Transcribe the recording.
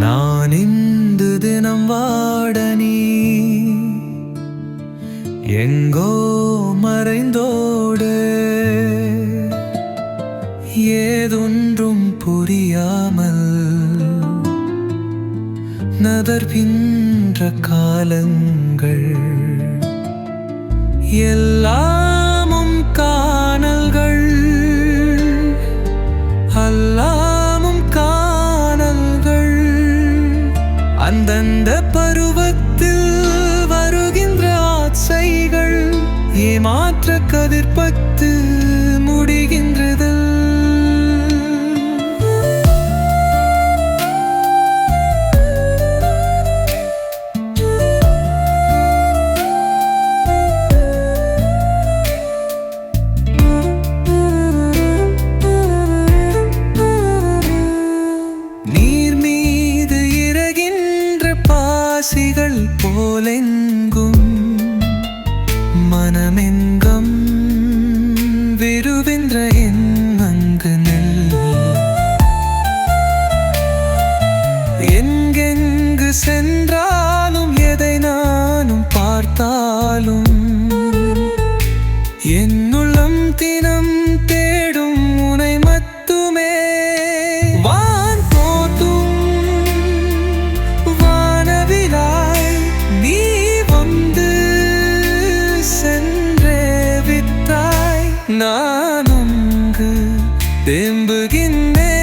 நான் இந்து தினம் வாடனி எங்கோ மறைந்தோடு. ஏதொன்றும் புரியாமல் நதர்பின்ற காலங்கள். எல் பருவத்தில் வருகின்ற ஆசைகள் ஏமாற்ற கதிர்பத்து முடிகின்றது பாசிகள் போலெங்கும் மனமெங்கும் விருவின்ற எண்ணங்கு நெல். எங்கெங்கு சென்றாலும் எதை நானும் பார்த்தாலும் என் நான் அங்கு தேம்புகின்றேன்.